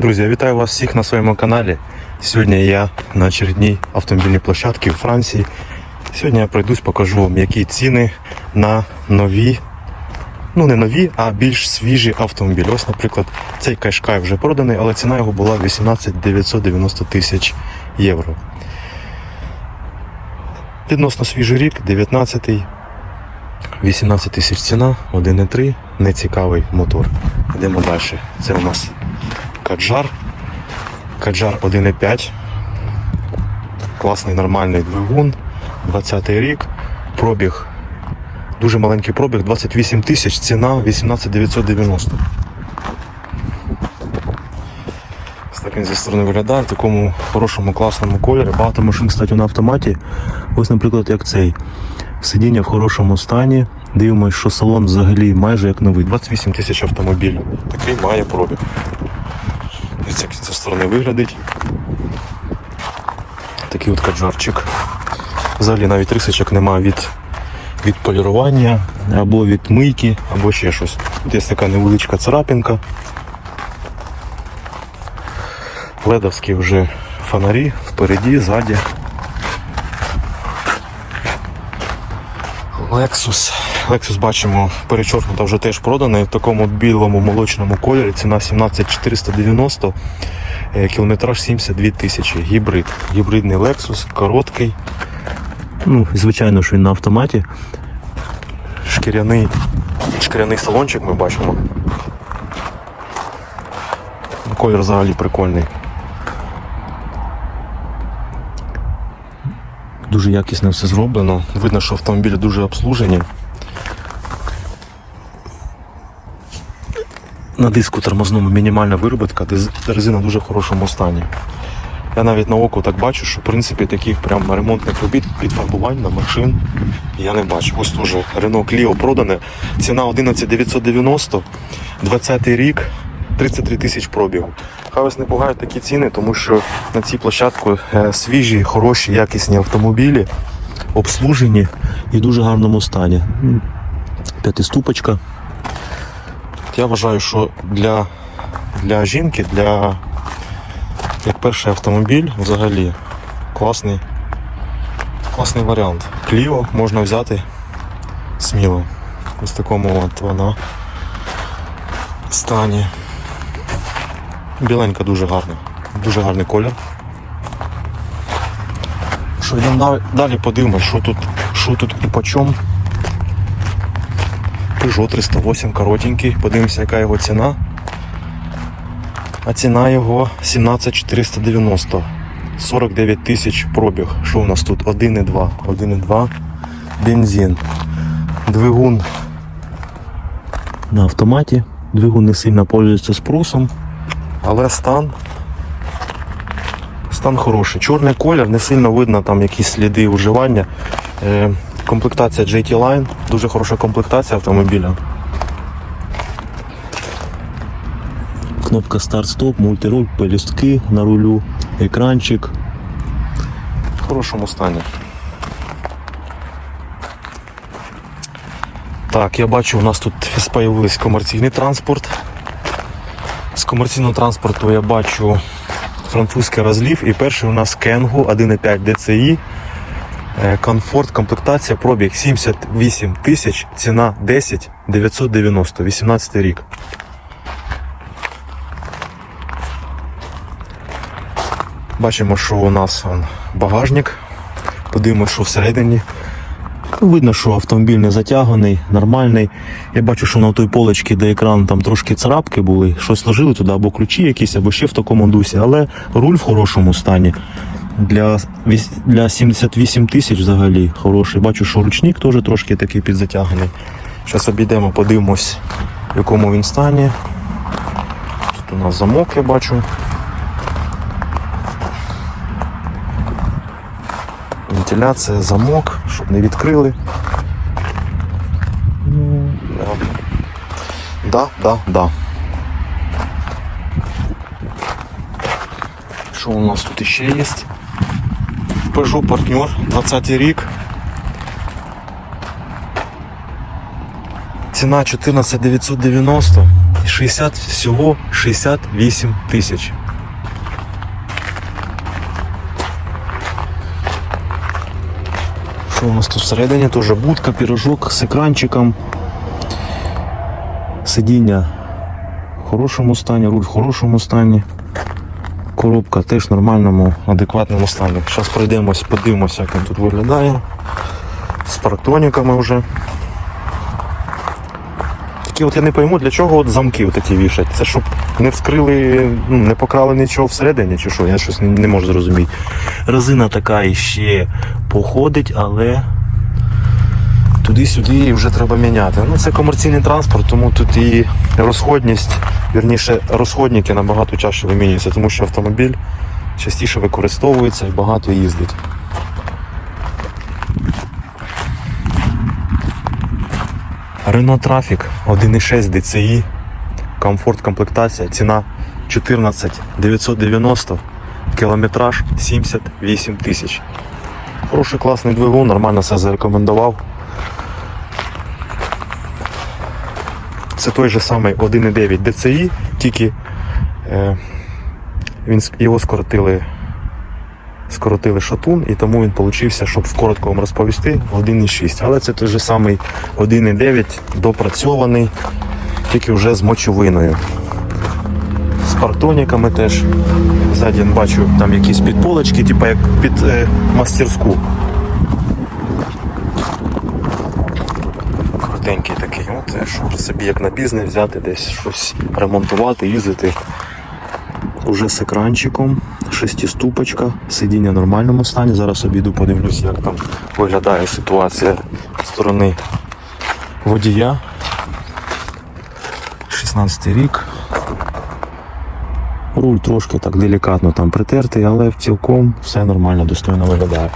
Друзі, я вітаю вас всіх на своєму каналі. Сьогодні я на очередній автомобільній площадці у Франції. Сьогодні я пройдусь, покажу вам, які ціни на нові, ну не нові, а більш свіжі автомобілі. Ось, наприклад, цей Кашкай вже проданий, але ціна його була 18 990 тисяч євро. Відносно свіжий рік, 19-й, 18 тисяч ціна, 1,3, нецікавий мотор. Йдемо далі. Це у нас Каджар. Каджар 1,5. Класний нормальний двигун. 20 рік. Пробіг. Дуже маленький пробіг, 28 тисяч, ціна 18 990. Ось так він зі сторони виглядає в такому хорошому класному кольорі. Багато машин, кстати, на автоматі. Ось, наприклад, як цей. Сидіння в хорошому стані. Дивимось, що салон взагалі майже як новий. 28 тисяч автомобілів. Такий має пробіг. Ось як зі сторони виглядить. Такий от каджарчик. Взагалі навіть рисочок немає від, від полірування, або від мийки, або ще щось. Тут є така невеличка царапинка. Ледовські вже фонарі впереді, ззаді. Lexus. Lexus бачимо перечоркнута вже теж проданий в такому білому молочному кольорі. Ціна 17490, е, кілометраж 72 тисячі. Гібрид. Гібридний Lexus, короткий. Ну, звичайно, що він на автоматі. Шкіряний, шкіряний салончик ми бачимо. Колір взагалі прикольний. Дуже якісно все зроблено. Видно, що автомобілі дуже обслужені. На диску тормозному мінімальна виробітка, диз- резина в дуже хорошому стані. Я навіть на око так бачу, що в принципі таких прям ремонтних робіт підфарбувань на машин я не бачу. Ось теж Renault Clio продане. Ціна 11 990, 20 рік, 33 тисяч пробігу. Хай вас не пугають такі ціни, тому що на цій площадку е, свіжі, хороші, якісні автомобілі, обслужені і в дуже гарному стані. П'ятиступочка. Я вважаю, що для, для жінки, для як перший автомобіль взагалі класний, класний варіант. Кліо можна взяти сміло. Ось в такому от вона стані. Біленька дуже гарна. Дуже гарний колір. Що йдемо далі- подивимось, що тут, що тут і по чому. Peugeot 308 коротенький, подивимося, яка його ціна. А ціна його 17490. 49 тисяч пробіг. Що у нас тут? 1,2. 1,2 бензин. Двигун на автоматі. Двигун не сильно пользується спросом. Але стан. Стан хороший. Чорний колір, не сильно видно там якісь сліди уживання. Комплектація JT Line, дуже хороша комплектація автомобіля. Кнопка старт-стоп, мультируль, пелюстки на рулю, екранчик. В хорошому стані. Так, я бачу, у нас тут з'явився комерційний транспорт. З комерційного транспорту я бачу французький розлів і перший у нас Кенгу 1.5 DCI. Е, Комфорт, комплектація, пробіг 78 тисяч, ціна 10 990, 18 рік. Бачимо, що у нас багажник. Подивимося, що всередині. Видно, що автомобіль не затяганий, нормальний. Я бачу, що на той полочці, де екран там трошки царапки були, щось ложили туди, або ключі якісь, або ще в такому дусі, але руль в хорошому стані. Для, для 78 тисяч взагалі хороший. Бачу, що ручник теж трошки такий підзатяганий. Зараз обійдемо, подивимось, в якому він стані. Тут у нас замок, я бачу. Вентиляція, замок, щоб не відкрили. Ну, Да, да, да. Що у нас тут ще є? Peugeot партнер, 20 рік. Ціна 14 990, 60, всього 68 тисяч. Що у нас тут всередині? Теж будка, пірожок з екранчиком. Сидіння в хорошому стані, руль в хорошому стані. Коробка теж в нормальному, адекватному стані. Зараз пройдемось, подивимося, як він тут виглядає. З парктроніками вже. Такі от я не пойму, для чого от замки такі вішать. Це щоб не вскрили, ну, не покрали нічого всередині, чи що, я щось не, не можу зрозуміти. Резина така іще походить, але туди-сюди її вже треба міняти. Ну, це комерційний транспорт, тому тут і розходність, вірніше, розходники набагато чаще вимінюються, тому що автомобіль частіше використовується і багато їздить. Renault Traffic 1.6 DCI, комфорт комплектація, ціна 14 990, кілометраж 78 тисяч. Хороший класний двигун, нормально все зарекомендував. Це той же самий 1.9 DCI, тільки е, він, його скоротили, скоротили шатун, і тому він получився, щоб вкоротко вам розповісти, 1.6. Але це той же самий 1.9 допрацьований, тільки вже з мочовиною. З партоніками теж. Ззаді бачу там якісь підполочки, типу як під е, мастерську. Крутенький такий, от, е, щоб собі як на бізнес взяти, десь щось ремонтувати, їздити. Уже з екранчиком, шестиступочка, сидіння в нормальному стані. Зараз обійду, подивлюсь, як там виглядає ситуація з сторони водія. 16 рік. Руль трошки так делікатно там притертий, але в цілком все нормально, достойно виглядає.